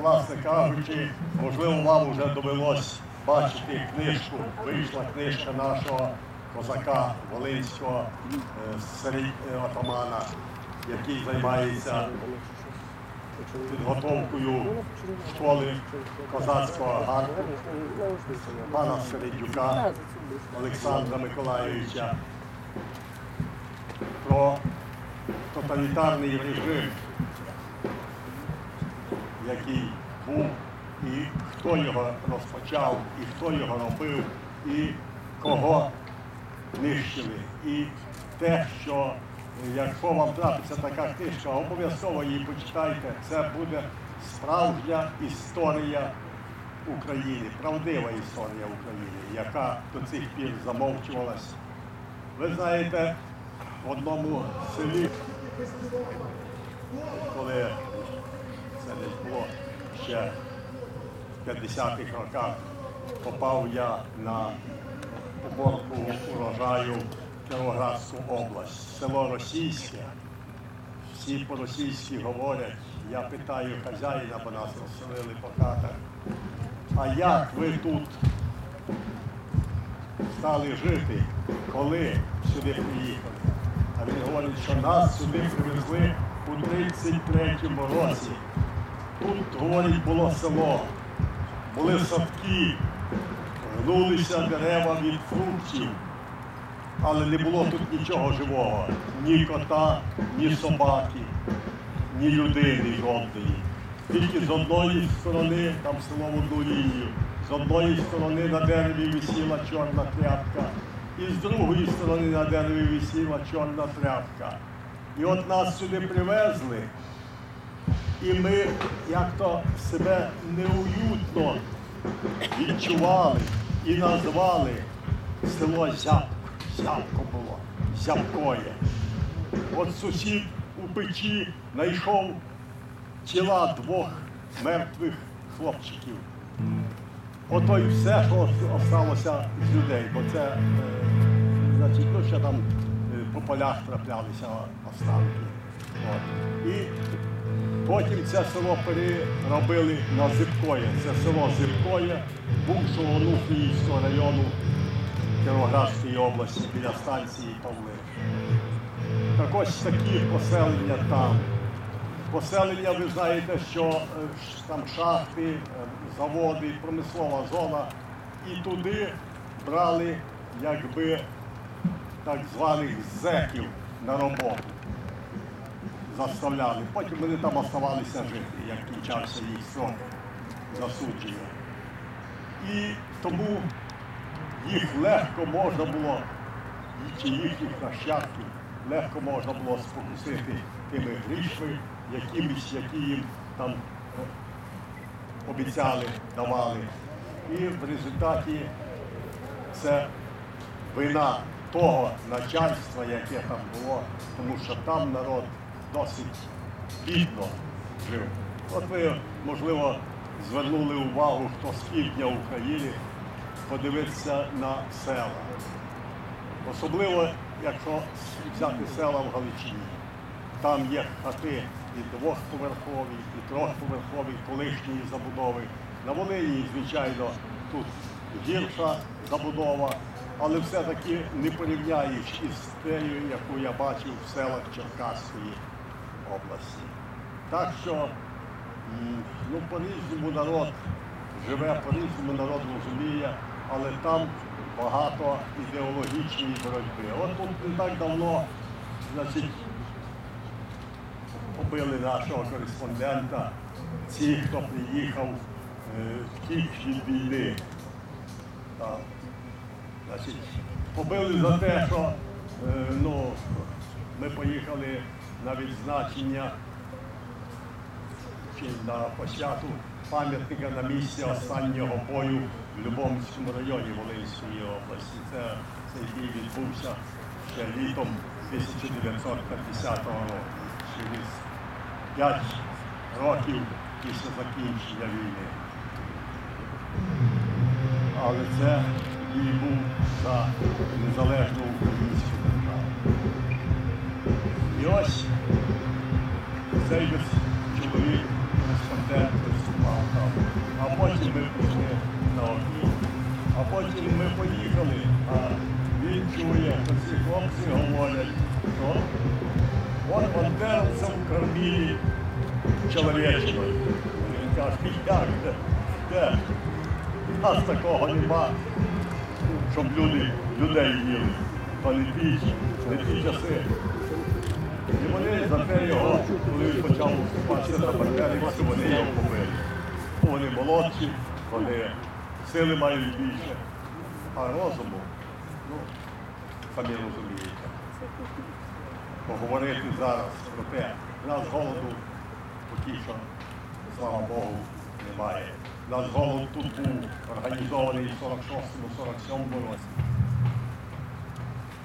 власне кажучи, можливо, вам вже довелось бачити книжку. Вийшла книжка нашого козака Волинського серед- е, який займається підготовкою школи козацького гарту пана Середюка Олександра Миколайовича про тоталітарний режим, який був, і хто його розпочав, і хто його робив, і кого нищили. І те, що якщо вам трапиться така книжка, обов'язково її почитайте. Це буде справжня історія України, правдива історія України, яка до цих пір замовчувалась. Ви знаєте, в одному селі, коли це десь було ще в 50-х роках, попав я на уборку урожаю в Кіровоградську область, село Російське. Всі по-російськи говорять. Я питаю хазяїна, бо нас розселили по хатах. А як ви тут стали жити, коли сюди приїхали? А він говорить, що нас сюди привезли у 33-му році. Тут, говорить, було село, були садки, гнулися дерева від фруктів, але не було тут нічого живого, ні кота, ні собаки, ні людини жодної. Тільки з одної сторони, там село в одну лінію, з одної сторони на дереві висіла чорна тряпка, і з другої сторони на дереві висіла чорна тряпка. І от нас сюди привезли, і ми як-то себе неуютно відчували і назвали село Зябко. Зябко було, Зябкоє. От сусід у печі знайшов тіла двох мертвих хлопчиків. Ото і все, що осталося з людей, бо це, е, значить, ну, ще там е, по полях траплялися останки. От. І потім це село переробили на Зибкоє. Це село Зибкоє, бувшого Нуфіївського району Кіровоградської області біля станції Павли. Так ось такі поселення там. Поселення, ви знаєте, що е, там шахти, е, заводи, промислова зона. І туди брали якби так званих зеків на роботу. Заставляли. Потім вони там оставалися жити, як кінчався їх срок засудження. І тому їх легко можна було, чи їхніх нащадків, легко можна було спокусити тими грішми, якимись, які їм там е, обіцяли, давали. І в результаті це вина того начальства, яке там було, тому що там народ досить бідно жив. От ви, можливо, звернули увагу, хто з півдня України, подивитися на села. Особливо, якщо взяти села в Галичині. Там є хати і двохповерхові, і трьохповерхові, колишньої забудови. На Волині, звичайно, тут гірша забудова, але все-таки не порівняєш із тією, яку я бачив в селах Черкаської області. Так що ну, по-різному народ живе, по-різному народ розуміє, але там багато ідеологічної боротьби. От тут не так давно, значить, побили нашого кореспондента, ті, хто приїхав, е, втік від війни. Значить, побили за те, що е, ну, ми поїхали на відзначення чи на посвяту пам'ятника на місці останнього бою в Любомському районі Волинської області. Це, цей бій відбувся ще літом 1950 року, через 5 років після закінчення війни. Але це бій був за незалежну українську. І ось цей чоловік респондент виступав там. А потім ми пішли на обід, а потім ми поїхали, а він чує, що всі хлопці говорять, що он бандерцем кормили чоловічкою. Він каже, як? У нас такого нема, щоб люди людей їли. політичні, не не ті часи. І вони за те його, коли він почав вступатися на бандерівці, вони його побили. Вони молодші, вони сили мають більше, а розуму, ну, самі розумієте. Поговорити зараз про те, у нас голоду що, слава Богу, немає. У нас голод тут був організований в 46-47 році.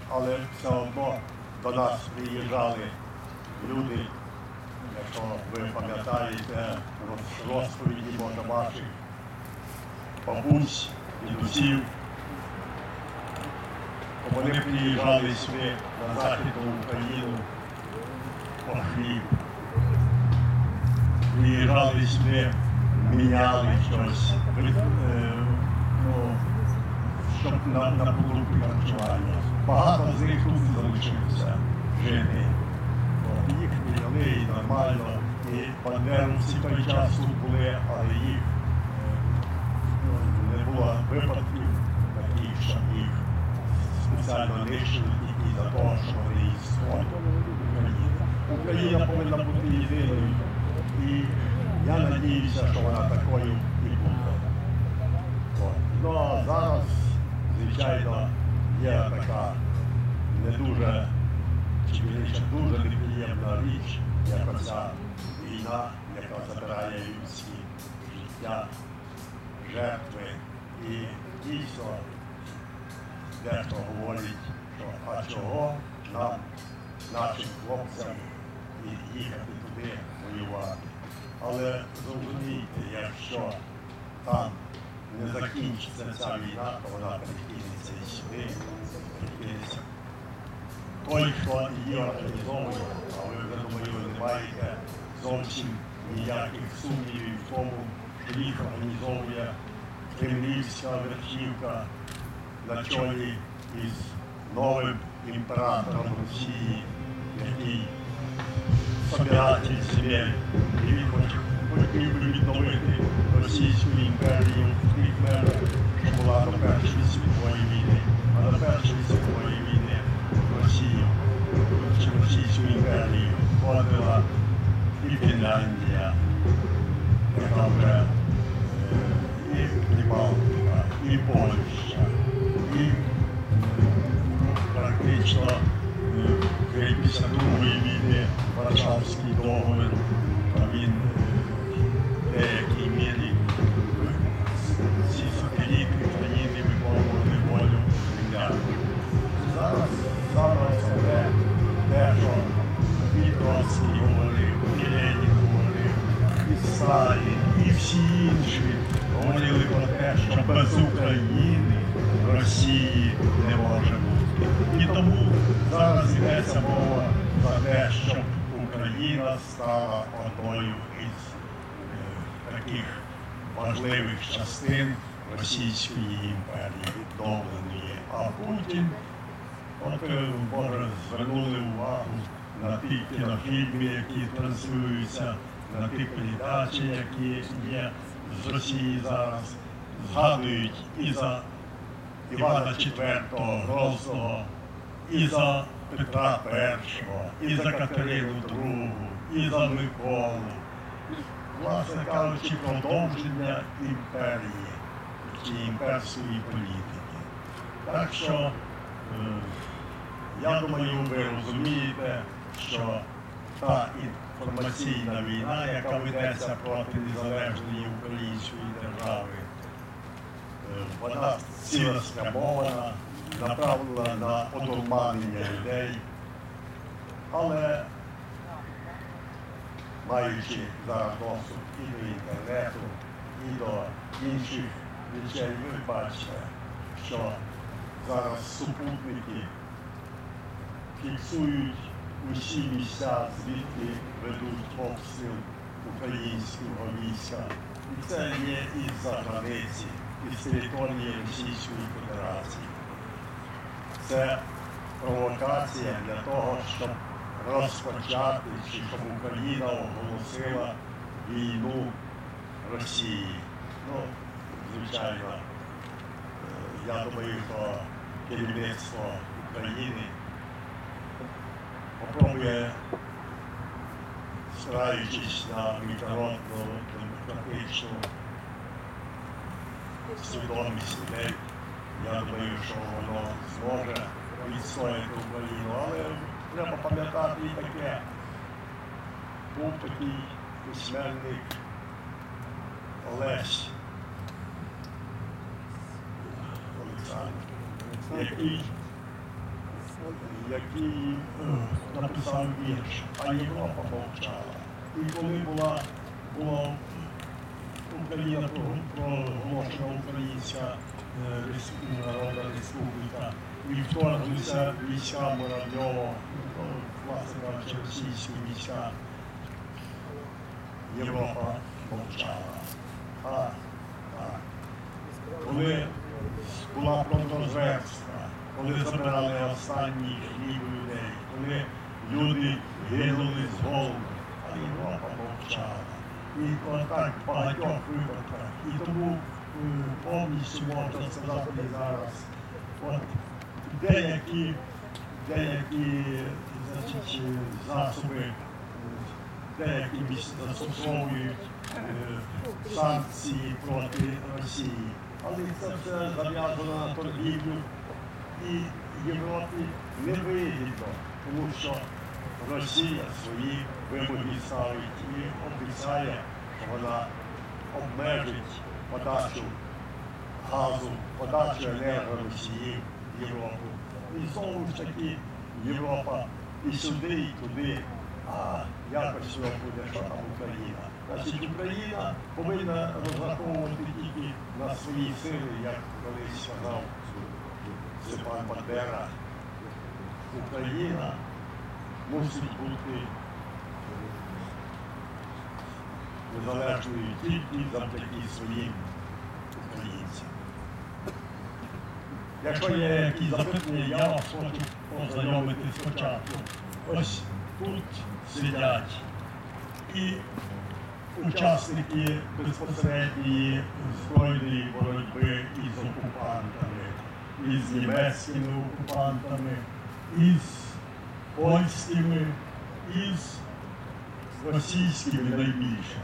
Але все одно до нас приїжджали люди, якщо ви пам'ятаєте розповіді може ваших бабусь, дідусів, вони приїжджали сюди на Західну Україну по хліб. Приїжджали сюди, міняли щось, е, ну, щоб на, на продукти харчування. Багато з них тут залишилося жити. Їх міняли нормально. І бандеровці той час тут були, але їх е, не було випадків таких, щоб їх спеціально нищили тільки за того, що вони існують. Україна. Україна повинна бути єдиною. І я надіюся, що вона такою і буде. Ну а зараз, звичайно, є така не дуже, чи більше дуже неприємна річ, як оця війна, яка забирає людські життя, жертви. І дійсно дехто говорить, що а чого нам, нашим хлопцям, і їхати туди воювати. Але зрозумійте, якщо там не закінчиться ця війна, то вона перекинеться і сюди, перекинеться. Той, хто її організовує, а ви вже думаю, не маєте зовсім ніяких сумнівів в тому, що їх організовує кремлівська верхівка на чолі із новим імператором Росії, який собиратель хоч- хотів відновити Російську імперію в тих межах, що була до Першої світової війни. А до Першої світової війни Росію чи Російську імперію входила і Фінляндія, яка вже е, і Прибалтика, і Польща, і е, практично е, після Другої війни Варшавський договір, він е, деякій мірі ці сателіти країни виконували волю. Зараз те, що і Троцький говорив, Ленін говорив, і і всі інші говорили про те, що без України Росії не може бути. І тому зараз йдеться мова за те, щоб Україна стала одною із таких важливих частин Російської імперії відновленої. А Путін От е, звернули увагу на ті кінофільми, які транслюються, на ті передачі, які є з Росії зараз, згадують і за Івана IV Грозного, і за Петра І, і за Катерину II, і за Миколу. Власне кажучи, продовження імперії чи імперської політики. Так що е, я думаю, ви розумієте, що та інформаційна війна, яка ведеться проти незалежної української держави, е, вона цілеспрямована, направлена на одурманення людей. Але маючи зараз доступ і до інтернету, і до інших речей, ви бачите, що зараз супутники фіксують усі місця, звідки ведуть обстріл українського війська. І це є із-за границі. із території Російської Федерації. Це провокація для того, щоб розпочати, чи щоб Україна оголосила війну Росії. Ну, звичайно, е, я думаю, що керівництво України попробує, спираючись на міжнародну демократичну свідомість людей, я думаю, що воно зможе відстояти Україну. Але треба пам'ятати і таке. Був такий письменник Олесь Олександр, який, який е, написав вірш, а Європа мовчала. І коли була, була Україна про- проголошена Українська е, Народна Республіка і вторглися війська Муравйова, власне російські війська, Європа мовчала. А, а. Коли була контррозверстка, коли забирали останні хліб людей, коли люди гинули з голоду, а Європа мовчала. І отак в багатьох випадках. І тому е, повністю можна сказати зараз, от деякі, деякі значить, засоби, е, деякі застосовують е, санкції проти Росії. Але це все зав'язано на торгівлю і Європі не вигідно, тому що Росія свої вимоги ставить і обіцяє, що вона обмежить подачу газу, подачу енергоносіїв в Європу. І знову ж таки Європа і сюди, і туди. А якось воно буде, що там Україна. Значить, Україна повинна розраховувати тільки на свої сили, як колись сказав Степан Бандера. Україна мусить бути незалежною тільки завдяки своїм українцям. Якщо є якісь запитання, я вас хочу познайомити спочатку. Ось тут сидять і учасники безпосередньої збройної боротьби із окупантами, із німецькими окупантами, із польськими, із російськими найбільше.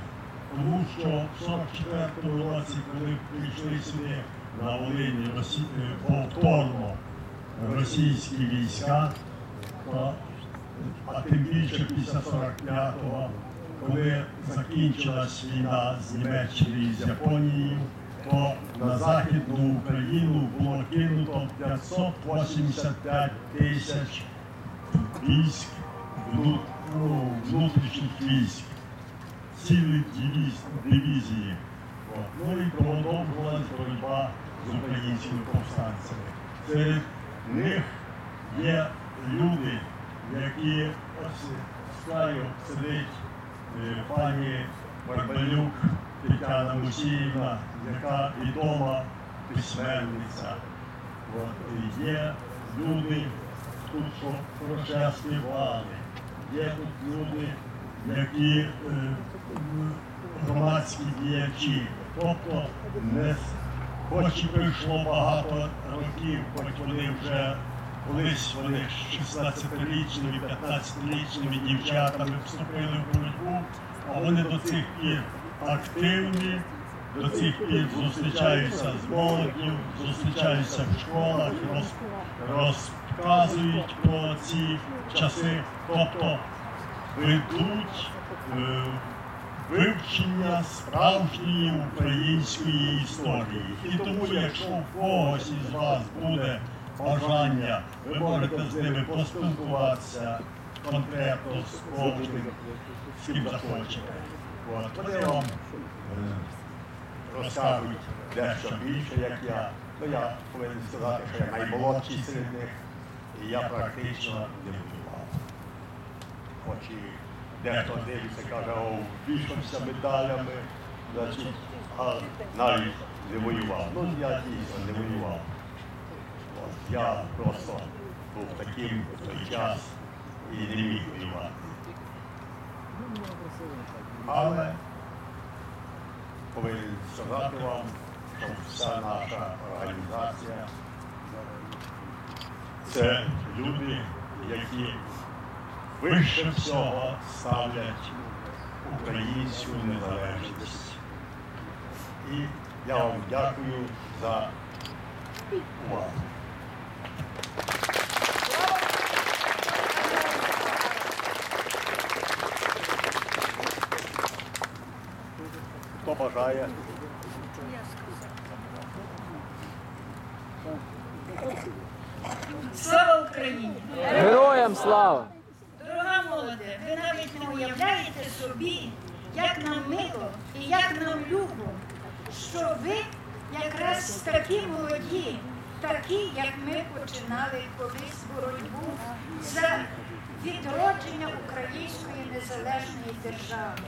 Тому що в 44-му році, коли прийшли сюди на Волині Росі... е, повторно російські війська, то, а тим більше після 45-го, коли закінчилась війна з Німеччиною і з Японією, то на Західну Україну було кинуто 585 тисяч військ ну, внутрішніх військ, цілих дивіз- дивізії. Ну і продовжувалась боротьба з українськими повстанцями. Серед них є люди, які з сидить е, пані Барбалюк Тетяна Мусіївна, яка відома письменниця. От, є люди, тут що вали, є тут люди, які е, громадські діячі. Тобто не хоч і пройшло багато років, хоч вони вже колись вони 16-річними, 15-річними дівчатами вступили в боротьбу, а вони до цих пір активні, до цих пір зустрічаються з молоддю, зустрічаються в школах, роз, розказують про ці часи, тобто ведуть е, вивчення справжньої української історії. І тому, якщо в когось із вас буде бажання, ви можете з ними поспілкуватися конкретно з кожним, з ким захочете. От, вони вам е, розкажуть дещо більше, як я. Ну, я повинен сказати, що я наймолодший серед них, і я практично не воював. Хоч і дехто дивиться, каже, о, вішався медалями, Значить, а навіть не воював. Ну, я дійсно не воював. От, я просто був таким в той час і не міг воювати. Але повинен сказати вам, що вся наша організація це люди, які вище всього ставлять українську незалежність. І я вам дякую за увагу. Хто бажає? Слава Україні! Героям слава! Дорога молоде, ви навіть не уявляєте собі, нам мило і як нам любо, що ви якраз такі молоді, такі, як ми починали колись боротьбу за відродження української незалежної держави.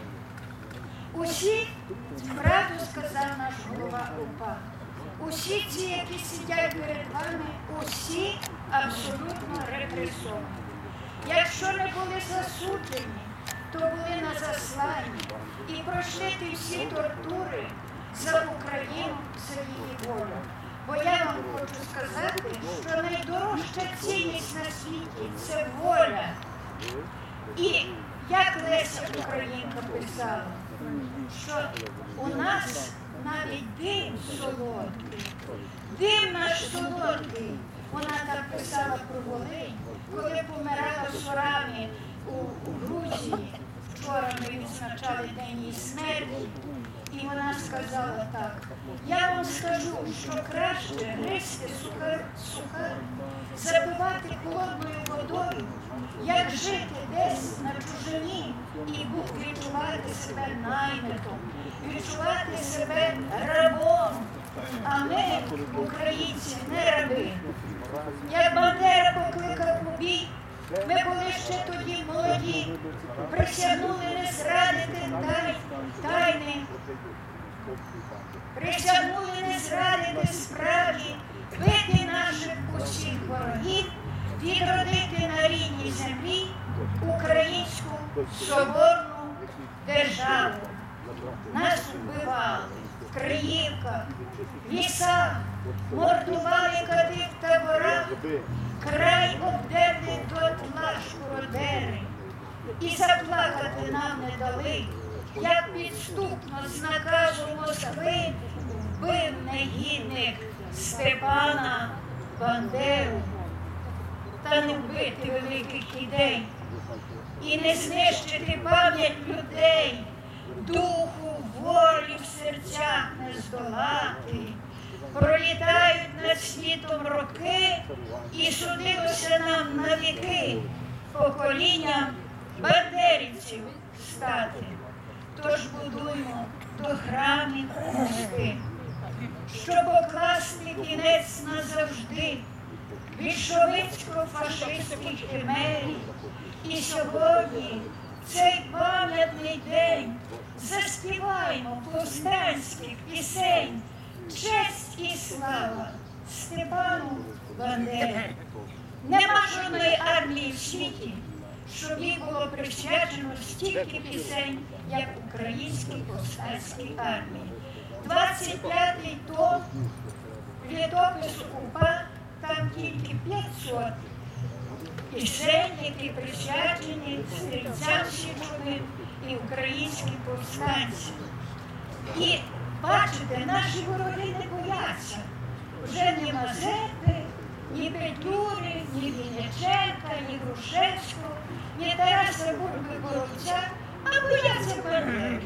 Усі, правду сказав наш голова УПА, усі ці, які сидять перед вами, усі абсолютно репресовані. Якщо не були засуджені, то були на засланні і пройшли всі тортури за Україну, за її волю. Бо я вам хочу сказати, що найдорожча цінність на світі це воля. І як Леся Українка писала, що у нас навіть дим солодкий, дим наш солодкий. Вона так писала про Волинь, коли помирала Сорамі у, у Грузії. Вчора ми відзначали день її смерті. І вона сказала так: я вам скажу, що краще гризти сухар, сухар, запивати холодною водою, як жити десь на чужині і відчувати себе наймитом, відчувати себе рабом. А ми, українці, не раби. Як Бандера покликав у бій, ми були ще тоді молоді, присягнули не зрадити тайни, присягнули не зрадити справді, бити наших усіх ворогів, відродити на рідній землі українську соборну державу. Нас вбивали в Криївках, в лісах, мордували кати в таборах, край обдерли до тла шкуродери. І заплакати нам не дали, як підступно з наказу Москви вбив негідник Степана Бандеру. Та не вбити великих ідей і не знищити пам'ять людей, духу волі в серцях не здолати. Пролітають над світом роки, і судилося нам на віки поколінням бандерівців стати. Тож будуймо до храмів мости, щоб покласти кінець назавжди більшовицько-фашистській химері. І сьогодні, цей пам'ятний день, заспіваймо повстанських пісень, честь і слава Степану Бандері. Нема жодної армії в світі, щоб їй було присвячено стільки пісень, як українській повстанській армії. 25-й том літопису УПА, там тільки 500 пісень, які присвячені стрільцям Січовим і українським повстанцям. Бачите, наші вороги не бояться. Вже ні Мазепи, ні Петлюри, ні Вінниченка, ні Грушевського, ні Тараса Бульби Боровця, а бояться Бандери.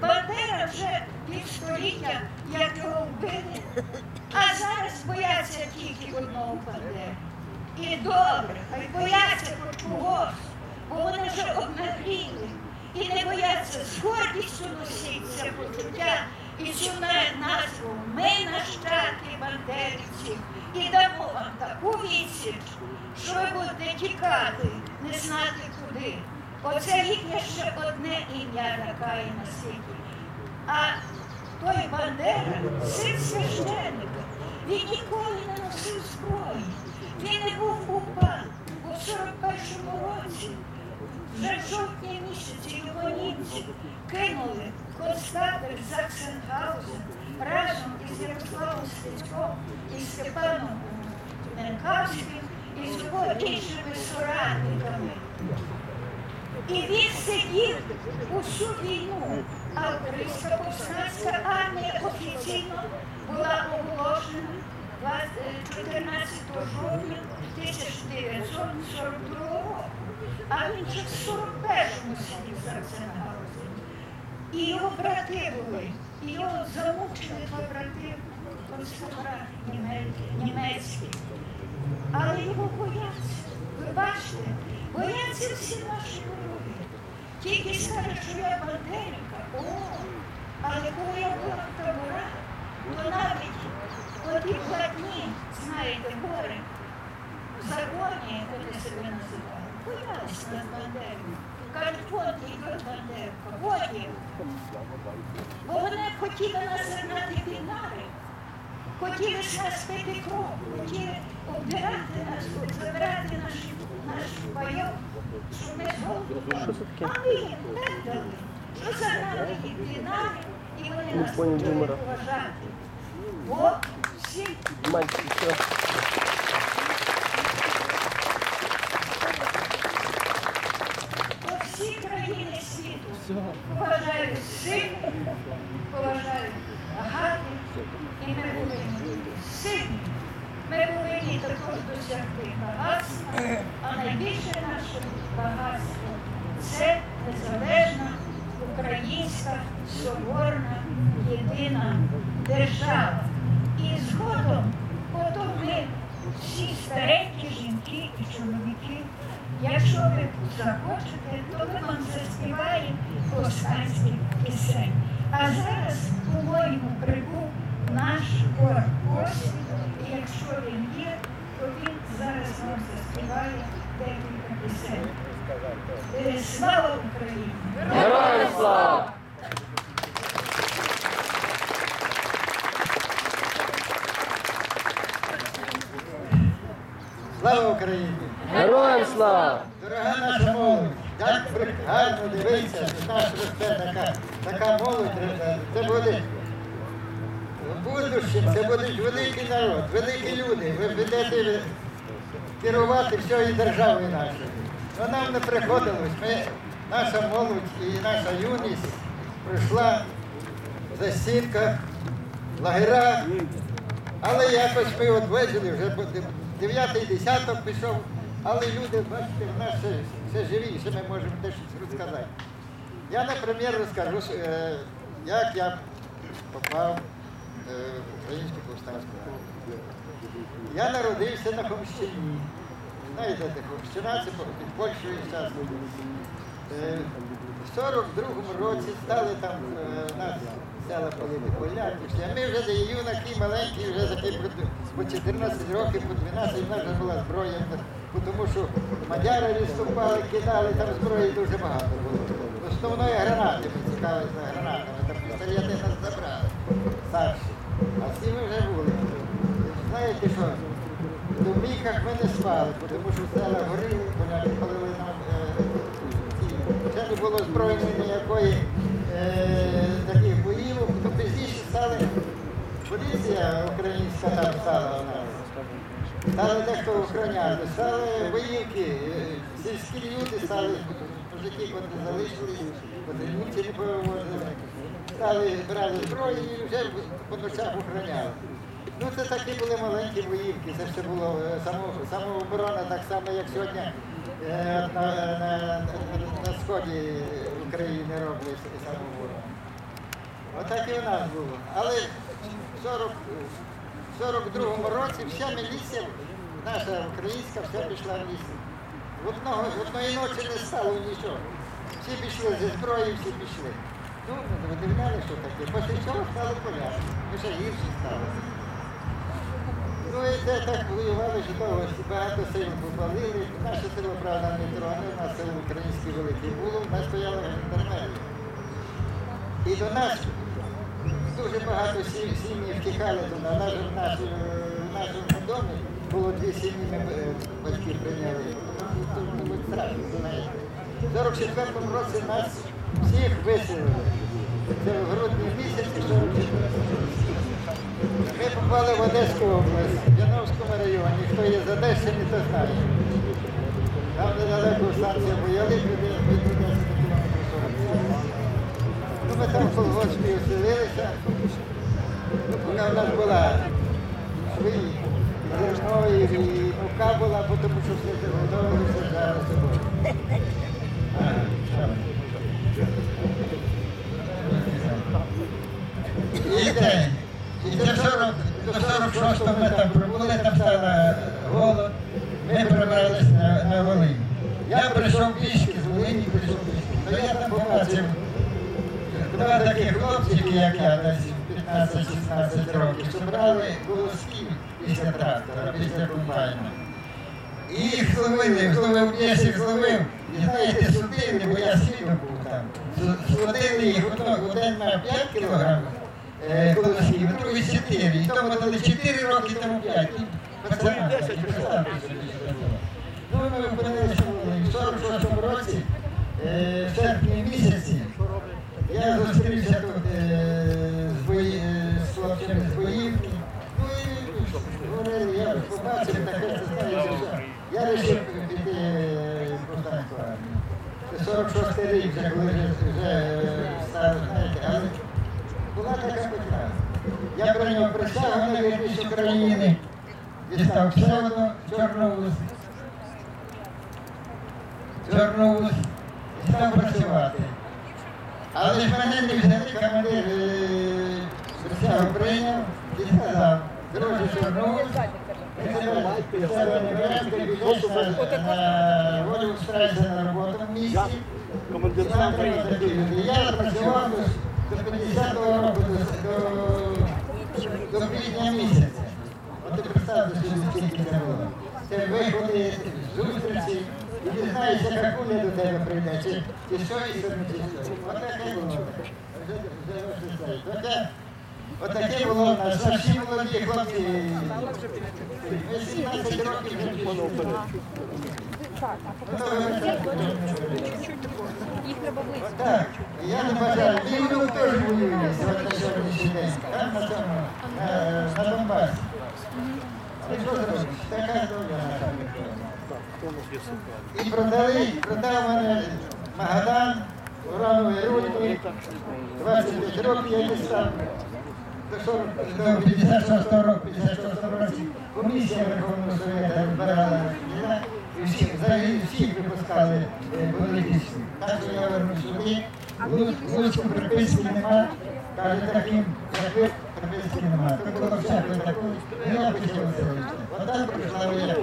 Бандера вже півстоліття, як його вбили, а зараз бояться тільки одного Бандери. І добре, хай бояться хоч когось, бо вони вже обнагліли. І не бояться з гордістю носиться почуття і на- назву ми нащадки бандерівців і дамо вам таку відсіч, що ви будете тікати, не знати куди. Оце їхнє ще одне ім'я лякає на світі. А той Бандера син священника. Він ніколи не носив зброї. Він не був упа. У 41-му році, вже жовтні місяці його німці кинули концтабір Заксенгаузен разом із Ярославом Стецьком і Степаном Менкавським і з іншими соратниками. І він сидів усю війну, а Українська повстанська армія офіційно була оголошена 14 жовтня 1942 року. А він вже в 41-му сидів Арсенгаузен. І його брати були, і його замучили два брати концлагера німецькі-. Але його бояться. Ви бачите, бояться всі наші вороги. Тільки скаже, що я бандерівка, о, але коли я була в таборах, то навіть оті платні, знаєте, гори, в законі, як вони себе називали, боялися нас бандерівка. Кажуть, от бандерівка, потім. Бо вони хотіли нас загнати під нари. Хотіли з нас пити кров, хотіли обдирати нас, забирати наш, наш пайок, щоб ми зголодували. А ми їм так дали, що загнали їх під нари, і вони нас почали поважати. Бо всі Мальчик, все. Бо всі країни світу поважають сильних, поважають багатих, і ми повинні сильні. Ми повинні також досягти багатства, а найбільше наше багатство це незалежна українська соборна єдина держава. І згодом потім ми всі старенькі жінки і чоловіки, якщо ви захочете, то ми вам заспіваємо повстанських пісень. А зараз, по-моєму, прибув наш Освіт, і якщо він є, то він зараз вам заспіває декілька пісень. Е, Слава Україні! Героям слава! Слава Україні! Героям слава! Дорога наша молодь! Як гарно дивитися, що наш росте така, така молодь, це буде будущее, це буде великий народ, великі люди. Ви будете керувати всією державою нашою. Но нам не приходилось. Ми, наша молодь і наша юність пройшла за стінках, лагеря, але якось ми от вижили, вже буде дев'ятий десяток пішов, але люди, бачите, в нас ще, ще живі, ще ми можемо дещо розказати. Я, наприклад, розкажу, е, як я попав е, в українську повстанську армію. Я народився на Хомщині. Знаєте, де Хомщина, це під Польщею зараз. Е, В 42-му році стали там нас села полити поляки. А ми вже де юнаки маленькі, вже такі по- по 14 років, по 12 в нас вже була зброя, тому що мадяри відступали, кидали, там зброї дуже багато було. Основної гранати ми цікавилися гранатами, там пістолети нас забрали. Старші. А всі ми вже були. Знаєте що? В домівках ми не спали, тому що села горіли, поляки палили нам е. Ще не було збройної ніякої стали поліція українська там стала нас. Стали дехто охороняти, стали воївки, е, сільські люди стали, мужики, котрі залишились, котрі німці не. Стали, брали зброю і вже по ночах охороняли. Ну це такі були маленькі воївки, це ще було е, само- самооборона, так само, як сьогодні е, на, на, на, на сході України роблять самооборону. Отак і у нас було. Але в 40, 42-му році вся міліція, наша українська, вся пішла в ліс. В одного, в одної ночі не стало нічого. Всі пішли зі зброєю, всі пішли. Ну, видивляли, що таке. Після цього стали поляки. Ми ще гірші стали. Ну і це так воювали, що багато сил попалили. Наше село, правда, не троне, у нас село українське велике було, у нас стояла жандармерія. І до нас багато сім- сім'ї втікали туди. Навіть в, нашому домі було дві сім'ї, е, батьки прийняли. Мабуть, страшно, знаєте. В 44-му році нас всіх виселили. Це в грудні місяці 44-го. Ми попали в Одеську область, в Яновському районі. Хто є з Одещини, то знає. Там недалеко станція Боялик, туди ми там в колгоспі оселилися. Поки в нас була зернові і мука була, тому що все заготовилися за собою. І до 40, до 46-го ми там пробули, там стало голод. Ми перебралися на, на Волинь. Я прийшов пішки з Волині, прийшов пішки. То я там побачив два таких хлопчики, як я, десь 15-16 років, що брали колоски після трактора, після комбайна. І їх зловили, зловив, я їх зловив. І знаєте, судили, бо я свідом був там. Су- Судили їх, один на 5 кілограмів е, колосків, а другий 4. І тому дали 4 роки, тому 5. Пацанам. Ну, ми опинилися в 46-му році, е, в серпні місяці, я зустрівся тут е, е, з хлопцями з боївки. Ну і говорили, я побачив таке, це все. Я вирішив піти е, в повстанську армію. Це 46 рік, вже коли вже, став, знаєте, але була така потреба. Я прийняв присягу на вірність України, дістав псевдо, чорновус, чорновус, і став працювати. Але ж мене не взяли командир присягу прийняв і сказав, друже Чорнович, ми тебе тебе не беремо, ти підеш на, на волю устраєшся на роботу в місті. І нам треба такі люди. Я працював до, до 50-го року, до, квітня місяця. От ти представте собі, скільки це було. Це виходи, зустрічі, і ти знаєш, яка куля до тебе прийде, чи, чи що і що не чи що. Отаке було. Вже, вже ось це. Таке, отаке було в нас. А всі молоді хлопці. Ми 17 років вже пішли. Ну, то ви Їх треба близько. Так, я не бажаю. Мій внук теж воює сьогодні на сьогоднішній день. Там на цьому, на, на Донбасі. Але що зробиш? Така доля наша. І продали, продав мене Магадан, уранові руки, 25 років я дістав. До 40 до 56 року, 56 році комісія Верховного Совєту розбирала діла, і всі, взагалі всіх випускали е, політичні. Так що я вернусь сюди, Луц- Луцьку приписки нема, каже таким, як ви, приписки нема. То було всякої такої, і я почав селище. Отак прийшла моя.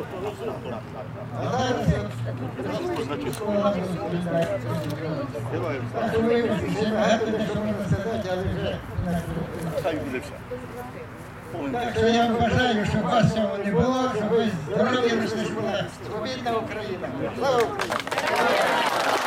Так що я вважаю, щоб вас цього не було, щоб ви здорові не була свобідна Україна. Слава Україні!